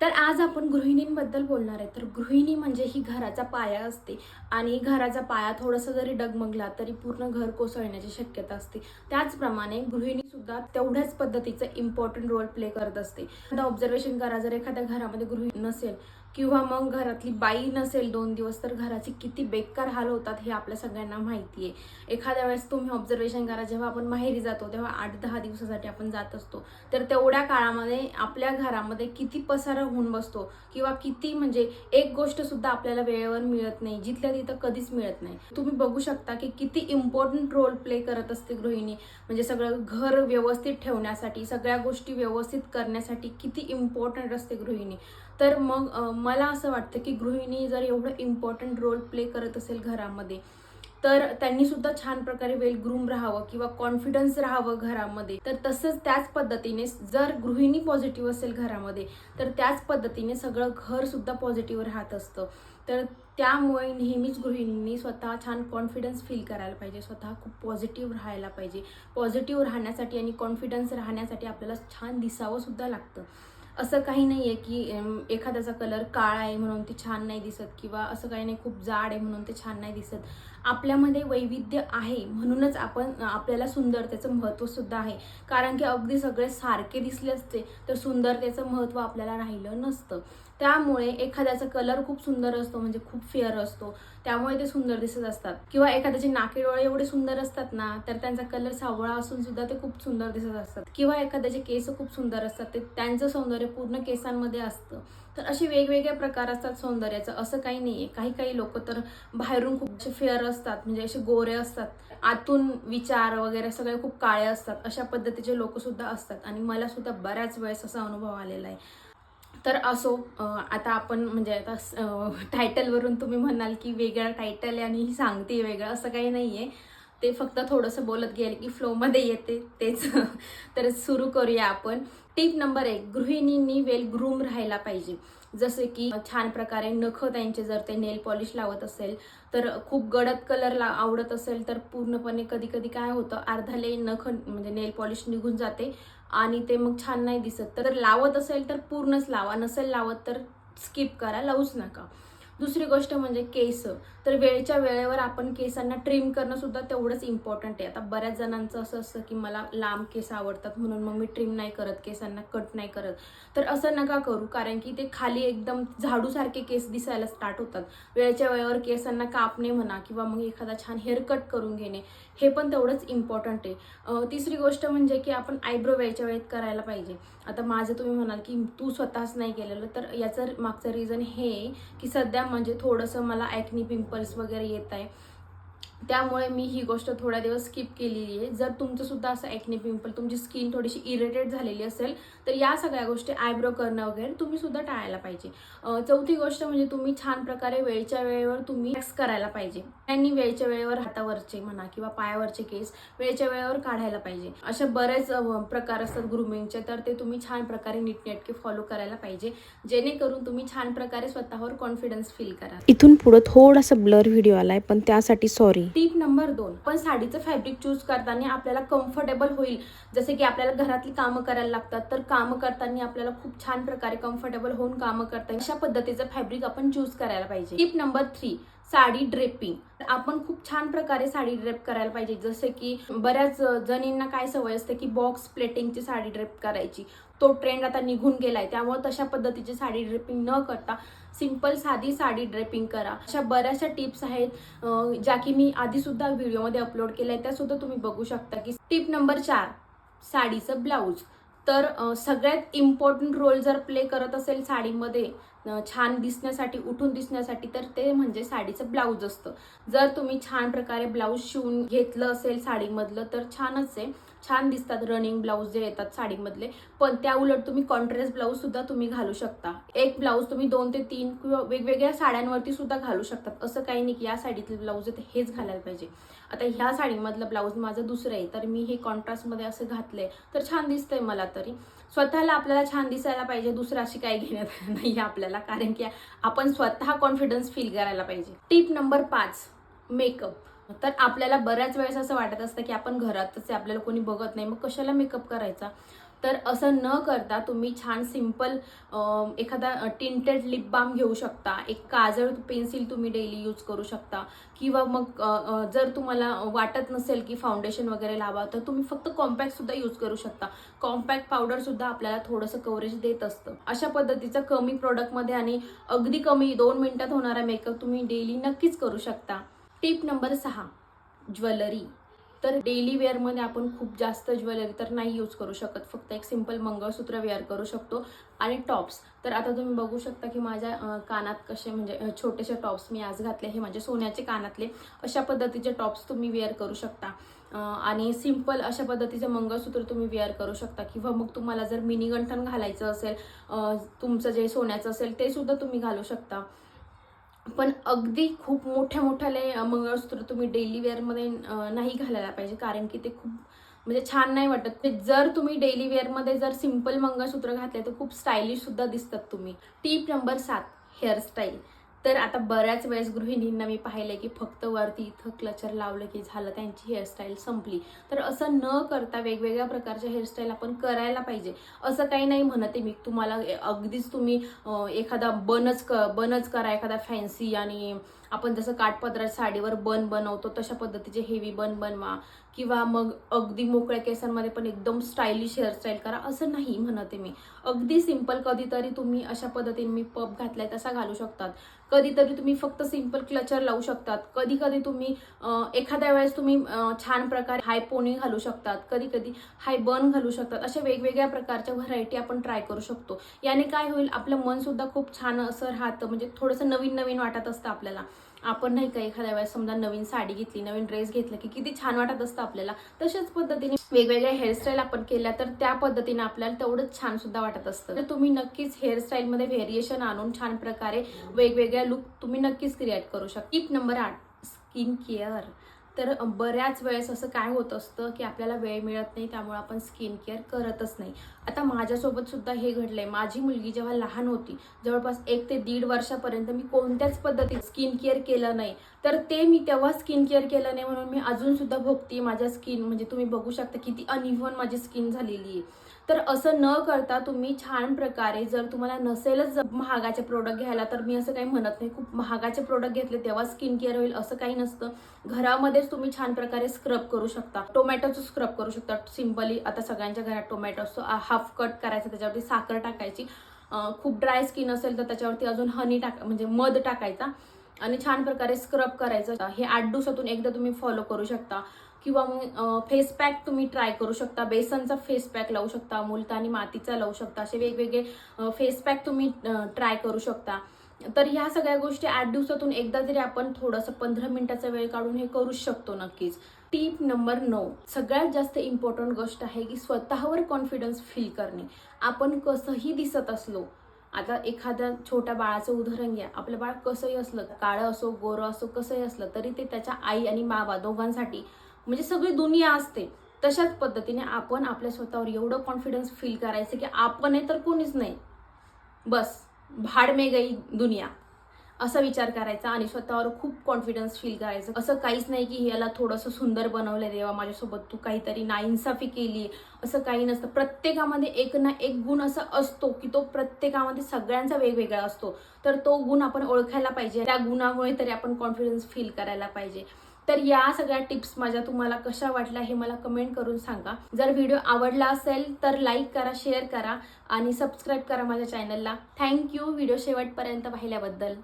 तर आज आपण गृहिणींबद्दल बोलणार आहे. तर गृहिणी म्हणजे ही घराचा पाया असते आणि घराचा पाया थोडासा जरी डगमगला तरी पूर्ण घर कोसळण्याची शक्यता असते. त्याचप्रमाणे गृहिणी सुद्धा तेवढ्याच पद्धतीचं इम्पॉर्टंट रोल प्ले करत असते. आता ऑब्झर्वेशन करा जर एखाद्या घरामध्ये गृहिणी नसेल किंवा मग घरातली बाई नसेल दोन दिवस तर घराचे किती बेकार हाल होतात हे आपल्या सगळ्यांना माहिती आहे एखाद्या वेळेस तुम्ही ऑब्झर्वेशन करा जेव्हा आपण माहेरी जातो तेव्हा आठ दहा दिवसासाठी आपण जात असतो. तर तेवढ्या काळामध्ये आपल्या घरामध्ये किती पसारा होऊन बसतो किंवा किती म्हणजे एक गोष्ट सुद्धा आपल्याला वेळेवर मिळत नाही जिथल्या तिथं कधीच मिळत नाही. तुम्ही बघू शकता की किती इम्पॉर्टंट रोल प्ले करत असते गृहिणी. म्हणजे सगळं घर व्यवस्थित ठेवण्यासाठी सगळ्या गोष्टी व्यवस्थित करण्यासाठी किती इम्पॉर्टंट असते गृहिणी. तर मग मला असं वाटतं की गृहिणी जर एवढं इम्पॉर्टंट रोल प्ले करत असेल घरामध्ये तर त्यांनी सुद्धा छान प्रकारे वेल ग्रूम राहावं किंवा कॉन्फिडन्स राहावं घरामध्ये. तर तसंच त्याच पद्धतीने जर गृहिणी पॉझिटिव्ह असेल घरामध्ये तर त्याच पद्धतीने सगळं घर सुद्धा पॉझिटिव्ह राहत असतं. तर त्यामुळे नेहमीच गृहिणींनी स्वतः छान कॉन्फिडन्स फील करायला पाहिजे स्वतः खूप पॉझिटिव्ह राहायला पाहिजे. पॉझिटिव्ह राहण्यासाठी आणि कॉन्फिडन्स राहण्यासाठी आपल्याला छान दिसावं सुद्धा लागतं. असं काही नाही आहे की एखाद्याचा कलर काळा आहे म्हणून ते छान नाही दिसत किंवा असं काही नाही खूप जाड आहे म्हणून ते छान नाही दिसत. आपल्यामध्ये वैविध्य आहे म्हणूनच आपण आपल्याला सुंदरतेचं महत्त्वसुद्धा आहे. कारण की अगदी सगळे सारखे दिसले असते तर सुंदरतेचं महत्त्व आपल्याला राहिलं नसतं. त्यामुळे एखाद्याचा कलर खूप सुंदर असतो म्हणजे खूप फेअर असतो. त्यामुळे ते सुंदर दिसत असतात. किंवा एखाद्याचे नाके डोळे एवढे सुंदर असतात ना तर त्यांचा कलर सावळा असून सुद्धा ते खूप सुंदर दिसत असतात. किंवा एखाद्याचे केस खूप सुंदर असतात ते त्यांचं सौंदर्य पूर्ण केसांमध्ये असतं. तर असे वेगवेगळे प्रकार असतात सौंदर्याचं. असं काही नाही आहे काही काही लोक तर बाहेरून खूप फेअर असतात म्हणजे असे गोरे असतात. आतून विचार वगैरे सगळे खूप काळे असतात. अशा पद्धतीचे लोक सुद्धा असतात आणि मला सुद्धा बऱ्याच वेळेस असा अनुभव आलेला आहे. तर असो आता आपण म्हणजे आता टायटलवरून तुम्ही म्हणाल की वेगळं टायटल आहे आणि ही सांगते वेगळं असं काही नाही आहे ते फक्त थोडंसं बोलत गेले की फ्लोमध्ये येते तेच. तर सुरू करूया आपण. टिप नंबर एक गृहिणींनी वेल ग्रूम राहायला पाहिजे. जसे की छान प्रकारे नख त्यांचे जर ते नेल पॉलिश लावत असेल तर खूप गडद कलर ला आवडत असेल तर पूर्णपणे कधी कधी काय होतं अर्धाले नख म्हणजे नेल पॉलिश निघून जाते आणि ते मग छान नाही दिसत. तर लावत असेल तर पूर्णच लावा नसेल लावत तर स्किप करा लावूच नका. दुसरी गोष्ट म्हणजे केस. तर वेळच्या वेळेवर आपण केसांना ट्रिम करणं सुद्धा तेवढंच इम्पॉर्टंट आहे. आता बऱ्याच जणांचं असं असतं की मला लांब केस आवडतात म्हणून मग मी ट्रिम नाही करत केसांना कट नाही करत. तर असं नका करू कारण की ते खाली एकदम झाडूसारखे केस दिसायला स्टार्ट होतात. वेळेच्या वेळेवर केसांना कापणे म्हणा किंवा मग एखादा छान हेअर कट करून घेणे हे पण तेवढंच इम्पॉर्टंट आहे. तिसरी गोष्ट म्हणजे की आपण आयब्रो वेळेच्या वेळेत करायला पाहिजे. आता माझं तुम्ही म्हणाल की तू स्वतःच नाही केलेलं तर याचं मागचं रिझन हे आहे की सध्या म्हणजे थोडंसं मला ॲक्नी पिंपल्स वगैरे येत आहे. त्यामुळे मी ही गोष्ट थोड्या दिवस स्किप केलेली आहे. जर तुमचं सुद्धा असं ॲक्नी पिंपल तुमची स्किन थोडीशी इरिटेट झालेली असेल तर या सगळ्या गोष्टी आयब्रो करणं वगैरे तुम्ही सुद्धा टाळायला पाहिजे. चौथी गोष्ट म्हणजे तुम्ही छान प्रकारे वेळच्या वेळेवर तुम्ही वॅक्स करायला पाहिजे. त्यांनी वेळच्या वेळेवर हातावरचे म्हणा किंवा पायावरचे केस वेळच्या वेळेवर काढायला पाहिजे. असे बरेच प्रकार असतात ग्रुमिंगचे तर ते तुम्ही छान प्रकारे नीटनेटके फॉलो करायला पाहिजे. जेणेकरून तुम्ही छान प्रकारे स्वतःवर कॉन्फिडन्स फील करा. इथून पुढं थोडासा ब्लर व्हिडिओ आलाय पण त्यासाठी सॉरी टीप नंबर दोन पण साडीचं फॅब्रिक चूज करताना आपल्याला कम्फर्टेबल होईल. जसे की आपल्याला घरातली कामं करायला लागतात तर कामं करताना आपल्याला खूप छान प्रकारे कम्फर्टेबल होऊन कामं करता अशा पद्धतीचं फॅब्रिक आपण चूज करायला पाहिजे. Tip number three sari draping आपण खूप छान प्रकारे साडी ड्रेप करायला पाहिजे. जसे की बऱ्याच जणींना काय सवय असते की बॉक्स प्लेटिंगची साडी ड्रेप करायची. तो ट्रेंड आता निघून गेलाय. त्यामुळे तशा पद्धतीची साडी ड्रेपिंग न करता सिंपल साधी साडी ड्रेपिंग करा. अशा बऱ्याचशा टिप्स आहेत ज्या की मी आधी सुद्धा व्हिडिओमध्ये अपलोड केल्या आहेत. त्या सुद्धा तुम्ही बघू शकता की टिप नंबर चार साडीचं ब्लाऊज तर सगळ्यात इम्पॉर्टंट रोल जर प्ले करत असेल साडीमध्ये छान दिसण्यासाठी उठून दिसण्यासाठी तर ते म्हणजे साडीचं ब्लाऊज असतं. जर तुम्ही छान प्रकारे ब्लाऊज शिवून घेतलं असेल साडीमधलं तर छानच आहे. छान दिसतात रनिंग ब्लाऊज जे येतात साडीमधले. पण त्या उलट तुम्ही कॉन्ट्रेस ब्लाऊज सुद्धा तुम्ही घालू शकता. एक ब्लाऊज तुम्ही दोन ते तीन किंवा वेगवेगळ्या साड्यांवरती सुद्धा घालू शकतात. असं काही नाही की या साडीतले ब्लाऊज आहेत हेच घालायला पाहिजे. आता ह्या साडीमधलं ब्लाऊज माझं दुसरं आहे तर मी हे कॉन्ट्रास्टमध्ये असं घातलंय तर छान दिसतंय मला तरी. स्वतःला आपल्याला छान दिसायला पाहिजे दुसरं अशी काही घेण्यात नाही आपल्याला कारण की आपण स्वतः कॉन्फिडन्स फील करायला पाहिजे. टिप नंबर पाच मेकअप तर आपल्याला बऱ्याच वेळेस असं वाटत असतं की आपण घरातच आहे आपल्याला कोणी बघत नाही. मग कशाला मेकअप करायचा? तर असं न करता तुम्ही छान सिंपल एखादा टिंटेड लिप बाम घेऊ शकता. एक काजळ पेन्सिल तुम्ही डेली यूज करू शकता. किंवा मग जर तुम्हाला वाटत नसेल की फाउंडेशन वगैरे लावा तर तुम्ही फक्त कॉम्पॅक्टसुद्धा यूज करू शकता. कॉम्पॅक्ट पावडरसुद्धा आपल्याला थोडंसं कव्हरेज देत असतं. अशा पद्धतीचं कमी प्रोडक्टमध्ये आणि अगदी कमी दोन मिनटात होणारा मेकअप तुम्ही डेली नक्कीच करू शकता. टिप नंबर सहा ज्वेलरी. तर डेली वेअरमध्ये आपण खूप जास्त ज्वेलरी तर नाही यूज करू शकत. फक्त एक सिंपल मंगळसूत्र वेअर करू शकतो. आणि टॉप्स तर आता तुम्ही बघू शकता की माझ्या कानात कसे म्हणजे छोटेसे टॉप्स मी आज घातले. हे माझे सोन्याचे कानातले. अशा पद्धतीचे टॉप्स तुम्ही वेअर करू शकता. आणि सिंपल अशा पद्धतीचे मंगळसूत्र तुम्ही वेअर करू शकता. किंवा मग तुम्हाला जर मिनी गंठण घालायचं असेल तुमचं जे सोन्याचं असेल ते सुद्धा तुम्ही घालू शकता. पण अगदी खूप मोठ्या मोठ्याले मंगळसूत्र तुम्ही डेली वेअरमध्ये नाही घालायला पाहिजे. कारण की ते खूप म्हणजे छान नाही वाटत. ते जर तुम्ही डेली वेअरमध्ये जर सिंपल मंगळसूत्र घातले तर खूप स्टायलिश सुद्धा दिसतात तुम्ही. टीप नंबर सात हेअरस्टाईल तर आता बऱ्याच वेळेस गृहिणींना मी पाहिलंय की फक्त वरती इथं क्लचर लावलं की झालं त्यांची हेअरस्टाईल संपली. तर असं न करता वेगवेगळ्या प्रकारच्या हेअरस्टाईल आपण करायला पाहिजे. असं काही नाही म्हणते मी. तुम्हाला अगदीच तुम्ही एखादा बनच क बनच करा एखादा फॅन्सी आणि आपण जसं काठपदरात साडीवर बन बनवतो तशा पद्धतीचे हेवी बन बनवा. किंवा मग अगदी मोकळ्या केसांमध्ये पण एकदम स्टायलिश हेअरस्टाईल करा असं नाही म्हणते मी. अगदी सिंपल कधीतरी तुम्ही अशा पद्धतीने मी पप घातलाय तसा घालू शकतात. कधीतरी तुम्ही फक्त सिंपल क्लचर लावू शकतात. कधी कधी तुम्ही एखाद्या वेळेस तुम्ही छान प्रकारे हाय पोनी घालू शकतात. कधी कधी हाय बन घालू शकतात. अशा वेगवेगळ्या प्रकारच्या व्हरायटी आपण ट्राय करू शकतो. याने काय होईल आपलं मनसुद्धा खूप छान असं राहतं. म्हणजे थोडंसं नवीन नवीन वाटत असतं आपल्याला. आपण नाही का एखाद्या वेळेस समजा नवीन साडी घेतली नवीन ड्रेस घेतला की किती छान वाटत असतं आपल्याला. तशाच पद्धतीने वेगवेगळ्या हेअरस्टाईल आपण केल्या तर त्या पद्धतीने आपल्याला तेवढंच छान सुद्धा वाटत असतं. तर तुम्ही नक्कीच हेअरस्टाईलमध्ये व्हेरिएशन आणून छान प्रकारे वेगवेगळ्या लुक तुम्ही नक्कीच क्रिएट करू शकता. टिप नंबर आठ स्किन केअर तर बऱ्याच वेळेस असं काय होत असतं की आपल्याला वेळ मिळत नाही त्यामुळे आपण स्किन केअर करतच नाही. आता माझ्यासोबत सुद्धा हे घडलंय. माझी मुलगी जेव्हा लहान होती जवळपास एक ते दीड वर्षापर्यंत मी कोणत्याच पद्धतीत स्किन केअर केलं नाही. तर ते मी तेव्हा स्किन केअर केलं नाही म्हणून मी अजून सुद्धा भोगते माझ्या स्किन म्हणजे तुम्ही बघू शकता किती अनइव्हन माझी स्किन झालेली आहे. तर असं न करता तुम्ही छान प्रकारे जर तुम्हाला नसेलच महागाचे प्रोडक्ट घ्यायला तर मी असं काही म्हणत नाही. खूप महागाचे प्रोडक्ट घेतले तेव्हा स्किन केअर होईल असं काही नसतं. घरामध्येच तुम्ही छान प्रकारे स्क्रब करू शकता. टोमॅटोचं स्क्रब करू शकता. सिम्पली आता सगळ्यांच्या घरात टोमॅटो असतो. हाफ कट करायचा त्याच्यावरती साखर टाकायची. खूप ड्राय स्किन असेल तर त्याच्यावरती अजून हनी टाक म्हणजे मध टाकायचा. आणि छान प्रकारे स्क्रब करायचं. हे आठ दिवसातून एकदा तुम्ही फॉलो करू शकता. किंवा मग फेस पॅक तुम्ही ट्राय करू शकता. बेसनचा फेस पॅक लावू शकता मुलतानी मातीचा लावू शकता. असे वेगवेगळे फेस पॅक तुम्ही ट्राय करू शकता. तर ह्या सगळ्या गोष्टी आठ दिवसातून एकदा तरी आपण थोडंसं पंधरा मिनिटाचा वेळ काढून हे करूच शकतो नक्कीच. टीप नंबर नऊ. सगळ्यात जास्त इम्पॉर्टंट गोष्ट आहे की स्वतःवर कॉन्फिडन्स फील करणे. आपण कसंही दिसत असलो आता एखाद्या छोट्या बाळाचं उदाहरण घ्या. आपलं बाळ कसंही असलं काळं असो गोरं असो कसंही असलं तरी ते त्याच्या आई आणि बाबा दोघांसाठी म्हणजे सगळी दुनिया असते. तशाच पद्धतीने आपण आपल्या स्वतःवर एवढं कॉन्फिडन्स फील करायचं की आपण आहे तर कोणीच नाही. बस भाड मे गई दुनिया. असा विचार करायचा आणि स्वतःवर खूप कॉन्फिडन्स फील करायचं. असं काहीच नाही की याला थोडंसं सुंदर बनवलं देवा माझ्यासोबत तू काहीतरी नाइन्साफी केली. असं काही नसतं. प्रत्येकामध्ये एक ना एक गुण असा असतो की तो प्रत्येकामध्ये सगळ्यांचा वेगवेगळा असतो. तर तो गुण आपण ओळखायला पाहिजे. त्या गुणामुळे तरी आपण कॉन्फिडन्स फील करायला पाहिजे. तर या सगळ्या टिप्स माझ्या तुम्हाला कशा वाटल्या हे मला कमेंट करून सांगा. जर व्हिडिओ आवडला असेल तर लाईक करा शेअर करा आणि सबस्क्राईब करा माझ्या चॅनलला. थँक्यू व्हिडिओ शेवटपर्यंत पाहिल्याबद्दल.